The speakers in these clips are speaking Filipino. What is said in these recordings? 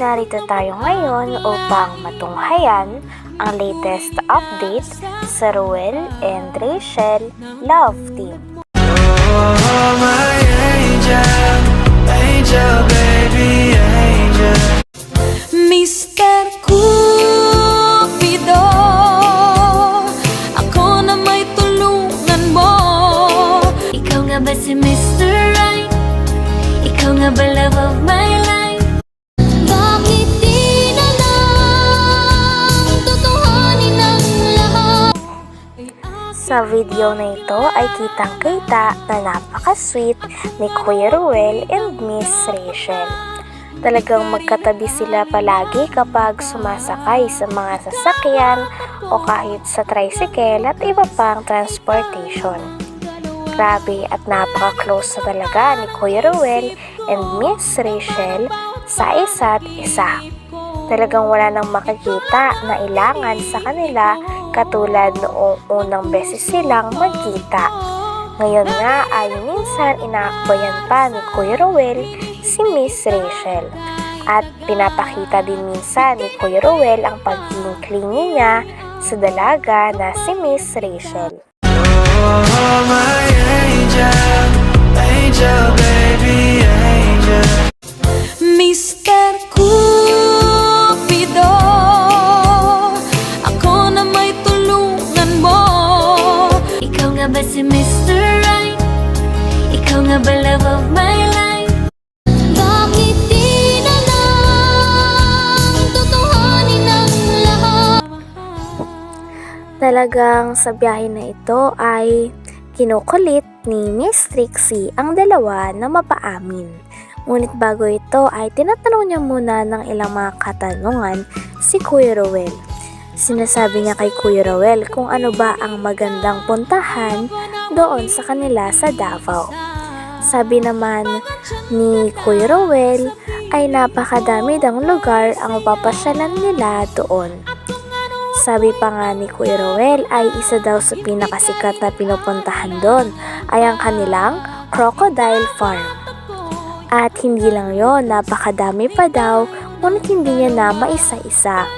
narito tayo ngayon upang matunghayan ang latest update sa Ruel and Rachel Love Team. Oh, my angel, Sa video na ito ay kitang-kita na napaka-sweet ni Kuya Ruel and Miss Rachel. Talagang magkatabi sila palagi kapag sumasakay sa mga sasakyan o kahit sa tricycle at iba pang transportation. Grabe at napaka-close na talaga ni Kuya Ruel and Miss Rachel sa isa't isa. Talagang wala nang makikita na ilangan sa kanila katulad noong unang beses silang magkita. Ngayon nga ay minsan inaakbayan pa ni Kuya Ruel si Miss Rachel. At pinapakita din minsan ni Kuya Ruel ang pagiging clingy niya sa dalaga na si Miss Rachel. Oh, my angel, angel, Talagang sa biyahe na ito ay kinukulit ni Miss Trixie ang dalawa na mapaamin. Ngunit bago ito ay tinatanong niya muna ng ilang mga katanungan si Kuya Rowell. Sinasabi niya kay Kuya Rowell kung ano ba ang magandang puntahan doon sa kanila sa Davao. Sabi naman ni Kuya Rowell ay napakadami dang lugar ang papasyalan nila doon. Sabi pa nga ni Kuya Roel ay isa daw sa pinakasikat na pinupuntahan doon ay ang kanilang Crocodile Farm. At hindi lang yon, napakadami pa daw, ngunit hindi niya na maisa-isa.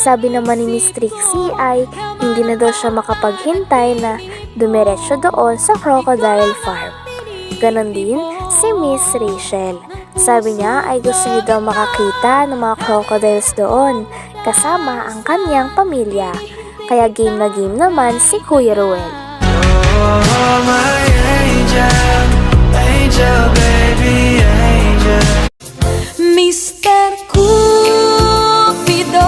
Sabi naman ni Miss Trixie ay hindi na daw siya makapaghintay na dumiretso doon sa Crocodile Farm. Ganon din si Miss Rachel. Sabi niya ay gusto niya daw makakita ng mga crocodiles doon kasama ang kanyang pamilya. Kaya game na game naman si Kuya Ruel. Oh, my angel, angel, baby, angel. Mr. Cupido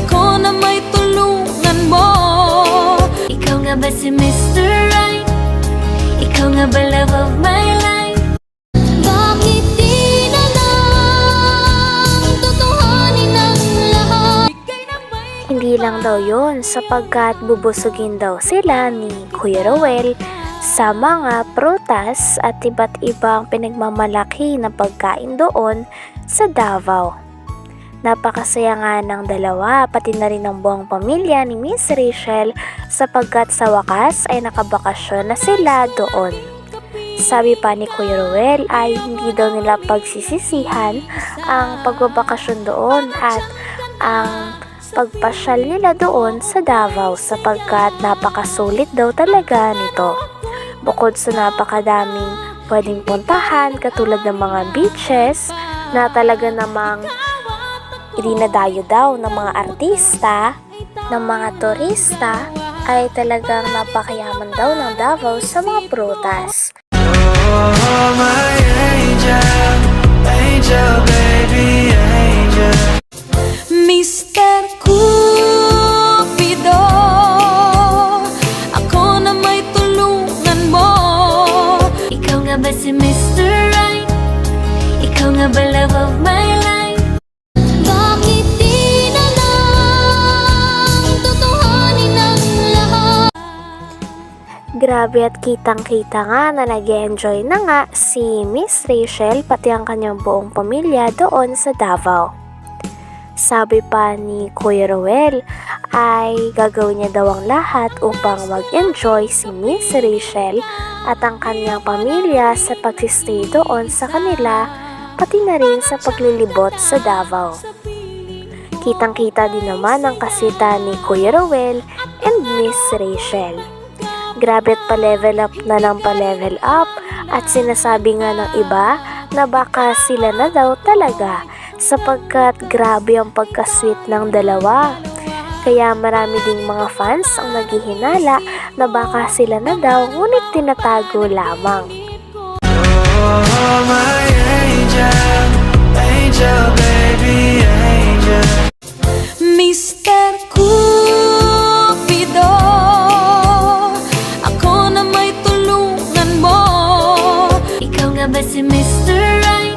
Ako na may tulungan mo Ikaw nga ba si Mr. Right? Ikaw nga ba love of my Hindi lang daw yon sapagkat bubusugin daw sila ni Kuya Ruel sa mga prutas at iba't ibang pinagmamalaki na pagkain doon sa Davao. Napakasaya nga ng dalawa pati na rin ng buong pamilya ni Miss Rachel sapagkat sa wakas ay nakabakasyon na sila doon. Sabi pa ni Kuya Ruel ay hindi daw nila pagsisisihan ang pagbabakasyon doon at ang pagpasyal nila doon sa Davao sapagkat napakasulit daw talaga nito. Bukod sa napakadaming pwedeng puntahan katulad ng mga beaches na talaga namang idinadayo daw ng mga artista, ng mga turista, ay talagang napakayaman daw ng Davao sa mga prutas. Oh, my angel, angel, baby, angel. Mr. nga ba si Mr. Right? Ikaw nga ba love of my life? Bakit di na lang ang lahat? Grabe at kitang-kita nga na nag enjoy na nga si Miss Rachel pati ang kanyang buong pamilya doon sa Davao. Sabi pa ni Kuya Roel ay gagawin niya daw ang lahat upang mag-enjoy si Miss Rachel at ang kanyang pamilya sa pagsistay doon sa kanila pati na rin sa paglilibot sa Davao. Kitang-kita din naman ang kasita ni Kuya Rowel and Miss Rachel. Grabe at pa-level up na ng pa-level up at sinasabi nga ng iba na baka sila na daw talaga sapagkat grabe ang pagka-sweet ng dalawa. Kaya marami ding mga fans ang naghihinala na baka sila na daw ngunit tinatago lamang. Oh, my angel, angel, baby, angel. Cupido Ako na may tulungan mo Ikaw nga ba si Mr. Right?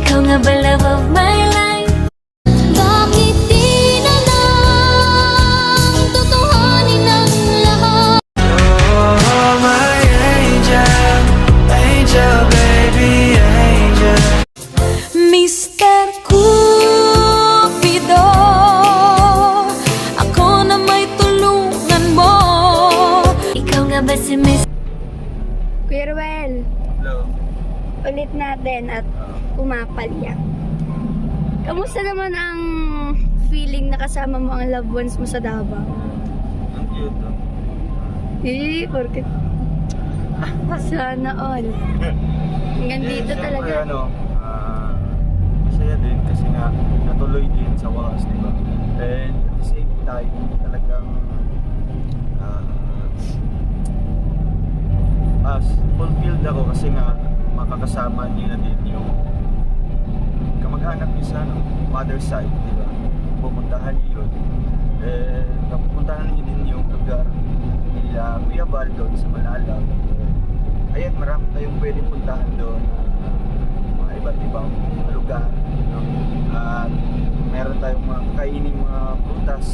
Ikaw nga ba love of my life? Ulit natin at pumapalya. Kamusta naman ang feeling na kasama mo ang loved ones mo sa Davao? Ang cute. oh. Eh, porket... Sana all. Hanggang dito Siyempre, talaga. ano, ah, masaya din kasi nga natuloy din sa wakas, di ba? And at the same time, talagang ah, as fulfilled ako kasi nga makakasama niyo na din yung kamag-anak niyo sa ano, mother side, di ba? Pupuntahan niyo yun. Eh, napupuntahan niyo din yung lugar nila Kuya Val doon sa Malalag. Ayan, marami tayong pwede puntahan doon. ah, mga iba't ibang lugar. No? At meron tayong mga kaining mga prutas.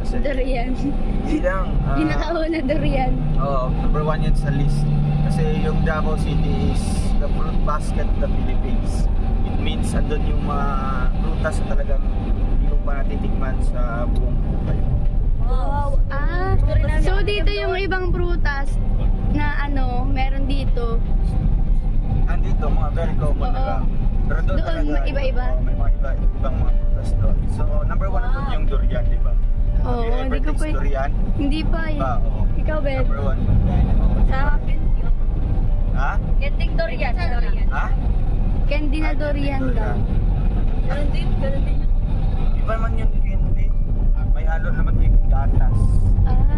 Kasi Durian. hindi lang. ah, Pinakauna durian. Oo, number one yan sa list. Kasi yung Davao City is the fruit basket of the Philippines. It means andun yung mga prutas na talagang hindi ko pa natitikman sa buong buhay. Wow. Ah, so dito yung ibang prutas na ano, meron dito. Andito, mga very common na Oo. lang. Pero doon Doon, talaga, iba-iba. oo, may mga iba, ibang mga prutas doon. So, number one andun yung durian, di ba? Oo, ever hindi ko pa- durian? Hindi pa eh. Ba, oo. Ikaw, Ben? Number one. Oo. Sa akin, Ha? Genting durian. Ha? Candy na durian daw. Ganun din, ganun din. Iba man yung candy. May halo naman yung gatas.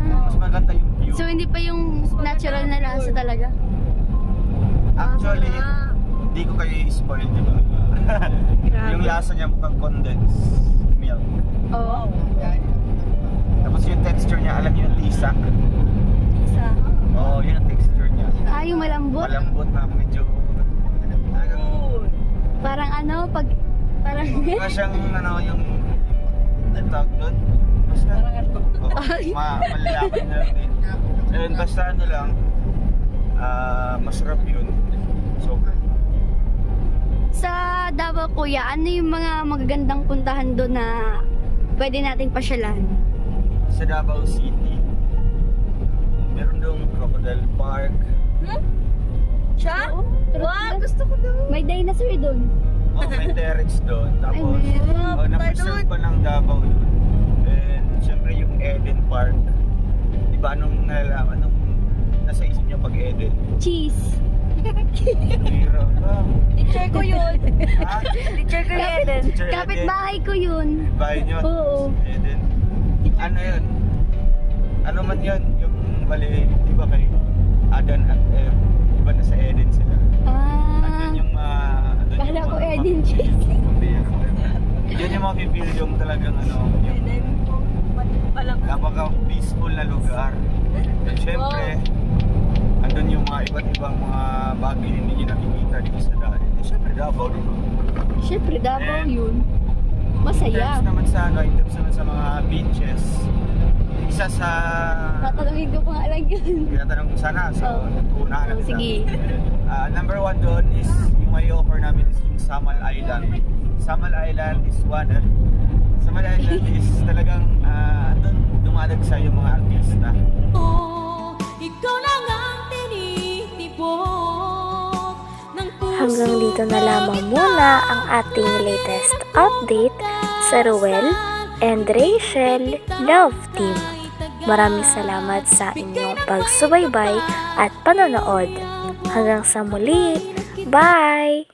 Mas Ah. maganda yung view. So hindi pa yung natural na lasa talaga? Actually, hindi ko kayo i-spoil, di ba? yung lasa niya mukhang condensed milk. Oo. Tapos yung texture niya, alam niyo yung tisak? Oo, yun ang texture niya. Ah, yung malambot? Malambot na medyo... Talagang... Parang ano, pag... Parang... Mukha siyang ano yung... Ano tawag doon? Basta... Oo, ma malalaman na lang din. And basta ano lang, ah masarap yun. Sobra. Sa Davao, kuya, ano yung mga magagandang puntahan doon na pwede nating pasyalan? Sa Davao City, meron doon Crocodile Park. Siya? Wow, gusto ko doon. May dinosaur doon. Oh, may terrace doon. Ay, Tapos, meron. oh, na-preserve pa ng Davao yun. And syempre yung Eden Park. Di ba nung nalalaman, nung nasa isip niya pag Eden? Cheese. Hira ka. Teacher ko yun. Ha? Teacher ko yun. Teacher Kapit Eden. bahay ko yun. Bahay niyo? Oo. Eden. Ano yun? Ano man yun? Yung mali, di ba kay Adan at Eve? Di ba nasa Eden sila? Ah. Andun yung mga... yung Bahala ko, Eden cheese. Yun yung makipil yung talagang ano, yung napaka peaceful na lugar. And syempre, andun yung mga iba't ibang mga bagay na hindi nakikita dito sa daan. Eh, syempre, Davao, di ba? Siyempre, Davao And- yun. In Masaya. terms naman sa ano, in terms naman sa mga beaches, isa sa Tatanungin ko pa nga lang yun. tinatanong ko sana, so Oh. una na Oh, sige. Ah, number one doon is yung may offer namin is yung Samal Island. Samal Island is one. eh. Samal Island is talagang uh, doon dumadagsa yung mga artista. Ikaw lang ang Hanggang dito na lamang muna ang ating latest update sa Ruel and Rachel Love Team. Maraming salamat sa inyong pagsubaybay at panonood. Hanggang sa muli, bye!